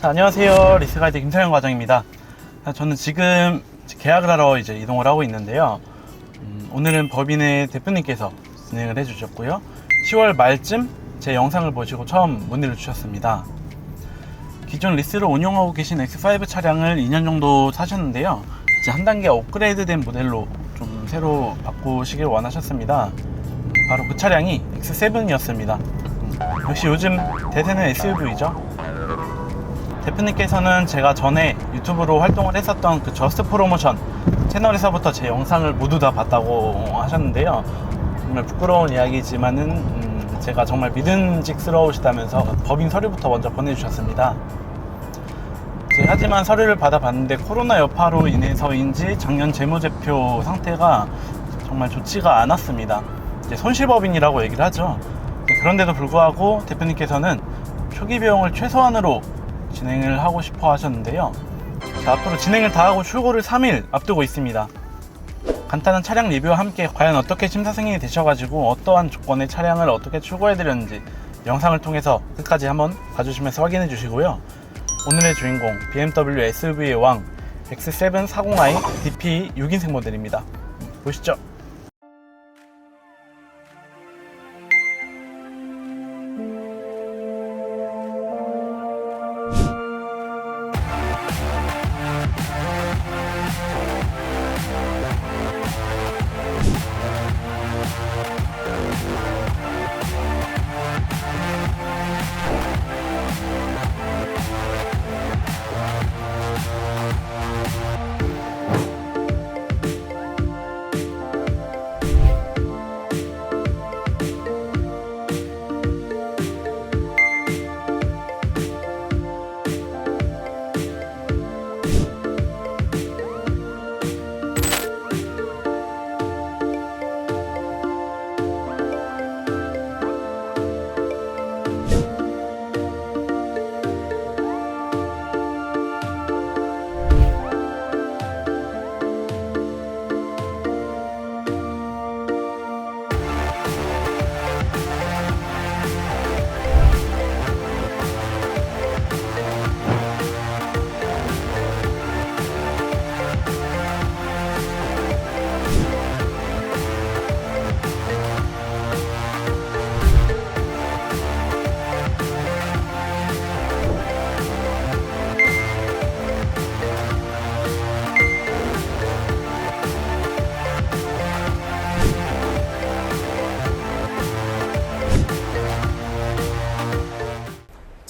자, 안녕하세요. 리스가이드 김서영 과장입니다. 자, 저는 지금 계약을 하러 이제 이동을 하고 있는데요. 음, 오늘은 법인의 대표님께서 진행을 해주셨고요. 10월 말쯤 제 영상을 보시고 처음 문의를 주셨습니다. 기존 리스를 운용하고 계신 X5 차량을 2년 정도 사셨는데요. 이제 한 단계 업그레이드된 모델로 좀 새로 바꾸시길 원하셨습니다. 음, 바로 그 차량이 X7이었습니다. 역시 요즘 대세는 SUV죠. 대표님께서는 제가 전에 유튜브로 활동을 했었던 그 저스트 프로모션 채널에서부터 제 영상을 모두 다 봤다고 하셨는데요. 정말 부끄러운 이야기지만은 음, 제가 정말 믿음직스러우시다면서 법인 서류부터 먼저 보내주셨습니다. 하지만 서류를 받아봤는데 코로나 여파로 인해서인지 작년 재무제표 상태가 정말 좋지가 않았습니다. 손실법인이라고 얘기를 하죠. 그런데도 불구하고 대표님께서는 초기 비용을 최소한으로 진행을 하고 싶어 하셨는데요. 자, 앞으로 진행을 다 하고 출고를 3일 앞두고 있습니다. 간단한 차량 리뷰와 함께 과연 어떻게 심사 승인이 되셔가지고 어떠한 조건의 차량을 어떻게 출고해드렸는지 영상을 통해서 끝까지 한번 봐주시면서 확인해 주시고요. 오늘의 주인공 BMW SUV의 왕 X7 40i DP 6인승 모델입니다. 보시죠.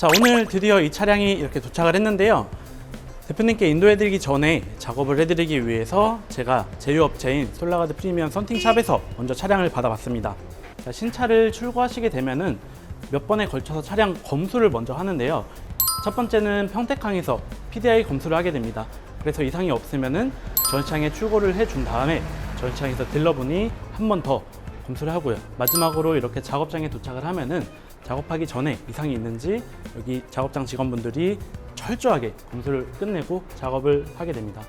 자 오늘 드디어 이 차량이 이렇게 도착을 했는데요. 대표님께 인도해드리기 전에 작업을 해드리기 위해서 제가 제휴업체인 솔라가드 프리미엄 썬팅샵에서 먼저 차량을 받아봤습니다. 자, 신차를 출고하시게 되면은 몇 번에 걸쳐서 차량 검수를 먼저 하는데요. 첫 번째는 평택항에서 PDI 검수를 하게 됩니다. 그래서 이상이 없으면은 전시장에 출고를 해준 다음에 전시장에서 딜러분이 한 번 더 검수를 하고요. 마지막으로 이렇게 작업장에 도착을 하면은 작업하기 전에 이상이 있는지 여기 작업장 직원분들이 철저하게 검수를 끝내고 작업을 하게 됩니다.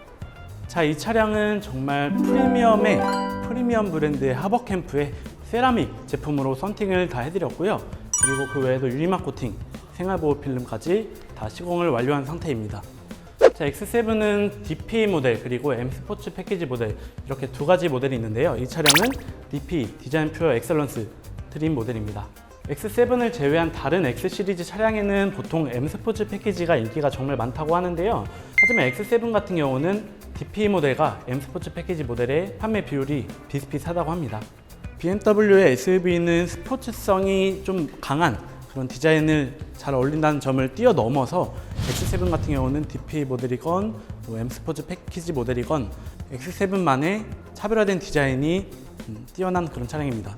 자, 이 차량은 정말 프리미엄의 프리미엄 브랜드의 하버캠프의 세라믹 제품으로 썬팅을 다 해드렸고요. 그리고 그 외에도 유리막 코팅, 생활보호 필름까지 다 시공을 완료한 상태입니다. 자, X7은 DP 모델 그리고 M 스포츠 패키지 모델 이렇게 두 가지 모델이 있는데요. 이 차량은 DP 디자인 퓨어 엑셀런스 트림 모델입니다. X7을 제외한 다른 X 시리즈 차량에는 보통 M 스포츠 패키지가 인기가 정말 많다고 하는데요. 하지만 X7 같은 경우는 DP 모델과 M 스포츠 패키지 모델의 판매 비율이 비슷비슷하다고 합니다. BMW의 SUV는 스포츠성이 좀 강한 그런 디자인을 잘 어울린다는 점을 뛰어넘어서 X7 같은 경우는 DP 모델이건 뭐 M 스포츠 패키지 모델이건 X7만의 차별화된 디자인이 음, 뛰어난 그런 차량입니다.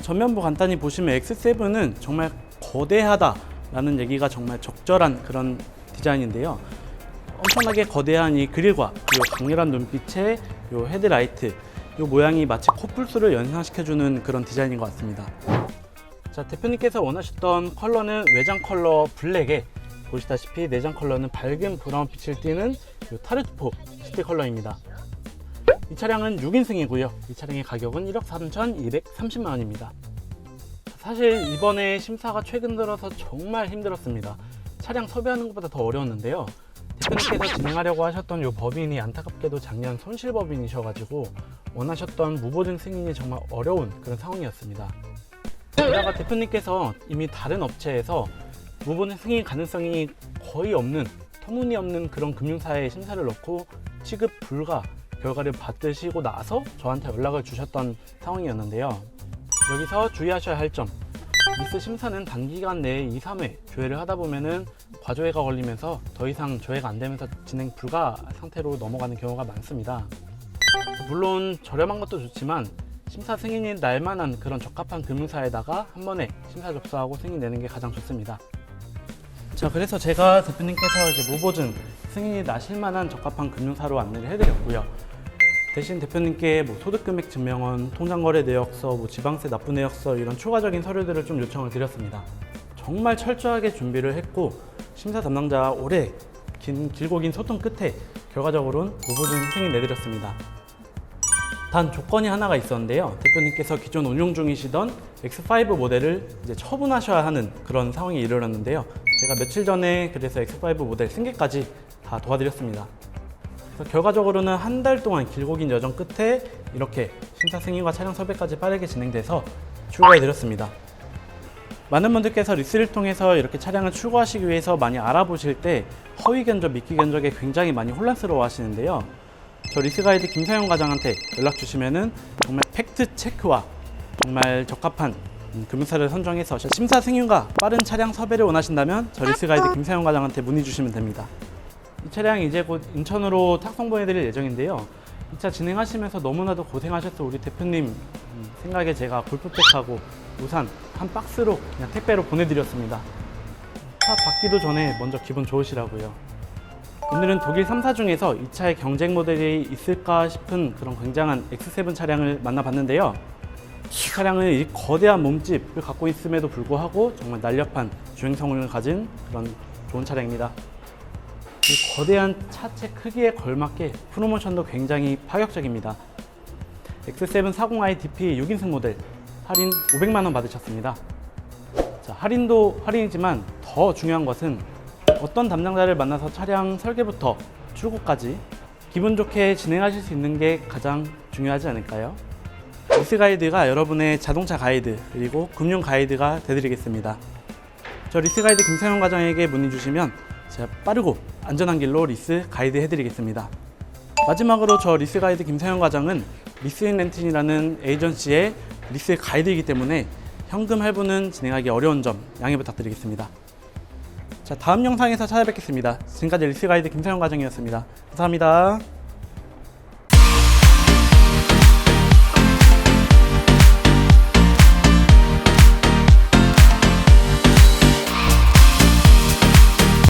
전면부 간단히 보시면 X7은 정말 거대하다라는 얘기가 정말 적절한 그런 디자인인데요. 엄청나게 거대한 이 그릴과 이 강렬한 눈빛의 이 헤드라이트, 이 모양이 마치 코뿔소를 연상시켜주는 그런 디자인인 것 같습니다. 자, 대표님께서 원하셨던 컬러는 외장 컬러 블랙에 보시다시피 내장 컬러는 밝은 브라운 빛을 띠는 이 타르트포 시티 컬러입니다. 이 차량은 6인승이고요. 이 차량의 가격은 1억 3,230만 원입니다. 사실 이번에 심사가 최근 들어서 정말 힘들었습니다. 차량 섭외하는 것보다 더 어려웠는데요. 대표님께서 진행하려고 하셨던 이 법인이 안타깝게도 작년 손실법인이셔가지고 원하셨던 무보증 승인이 정말 어려운 그런 상황이었습니다. 게다가 대표님께서 이미 다른 업체에서 무보증 승인 가능성이 거의 없는 터무니없는 그런 금융사에 심사를 넣고 취급 불가 결과를 받으시고 나서 저한테 연락을 주셨던 상황이었는데요. 여기서 주의하셔야 할 점. 미스 심사는 단기간 내에 2, 3회 조회를 하다 보면은 과조회가 걸리면서 더 이상 조회가 안 되면서 진행 불가 상태로 넘어가는 경우가 많습니다. 물론 저렴한 것도 좋지만 심사 승인이 날 만한 그런 적합한 금융사에다가 한 번에 심사 접수하고 승인 내는 게 가장 좋습니다. 자, 그래서 제가 대표님께서 이제 무보증 승인이 나실 만한 적합한 금융사로 안내를 해드렸고요. 대신 대표님께 뭐 소득금액 증명원, 통장거래 내역서, 뭐 지방세 납부 내역서 이런 추가적인 서류들을 좀 요청을 드렸습니다. 정말 철저하게 준비를 했고 심사 담당자와 오래 긴, 길고 긴 소통 끝에 결과적으로는 무보증 승인 내드렸습니다. 단 조건이 하나가 있었는데요. 대표님께서 기존 운용 중이시던 X5 모델을 이제 처분하셔야 하는 그런 상황이 이르렀는데요. 제가 며칠 전에 그래서 X5 모델 승계까지 다 도와드렸습니다. 결과적으로는 한 달 동안 길고 긴 여정 끝에 이렇게 심사 승인과 차량 섭외까지 빠르게 진행돼서 출고해 드렸습니다. 많은 분들께서 리스를 통해서 이렇게 차량을 출고하시기 위해서 많이 알아보실 때 허위 견적, 미끼 견적에 굉장히 많이 혼란스러워 하시는데요. 저 리스 가이드 김사영 과장한테 연락 주시면은 정말 팩트 체크와 정말 적합한 음, 금융사를 선정해서 심사 승인과 빠른 차량 섭외를 원하신다면 저 리스 가이드 김사영 과장한테 문의 주시면 됩니다. 이 차량이 이제 곧 인천으로 탁송 보내드릴 예정인데요. 이 차 진행하시면서 너무나도 고생하셨어 우리 대표님 음, 생각에 제가 골프백하고 우산 한 박스로 그냥 택배로 보내드렸습니다. 차 받기도 전에 먼저 기분 좋으시라고요. 오늘은 독일 3사 중에서 이 차의 경쟁 모델이 있을까 싶은 그런 굉장한 X7 차량을 만나봤는데요. 이 차량은 이 거대한 몸집을 갖고 있음에도 불구하고 정말 날렵한 주행 성능을 가진 그런 좋은 차량입니다. 이 거대한 차체 크기에 걸맞게 프로모션도 굉장히 파격적입니다. X7 40i DP 6인승 모델 할인 500만 원 받으셨습니다. 자, 할인도 할인이지만 더 중요한 것은 어떤 담당자를 만나서 차량 설계부터 출고까지 기분 좋게 진행하실 수 있는 게 가장 중요하지 않을까요? 리스 가이드가 여러분의 자동차 가이드 그리고 금융 가이드가 되드리겠습니다. 저 리스 가이드 김사영 과장에게 문의 주시면 제가 빠르고 안전한 길로 리스 가이드 해드리겠습니다. 마지막으로 저 리스 가이드 김사영 과장은 리스 인렌틴이라는 에이전시의 리스 가이드이기 때문에 현금 할부는 진행하기 어려운 점 양해 부탁드리겠습니다. 자, 다음 영상에서 찾아뵙겠습니다. 지금까지 리스 가이드 김사영 과장이었습니다. 감사합니다.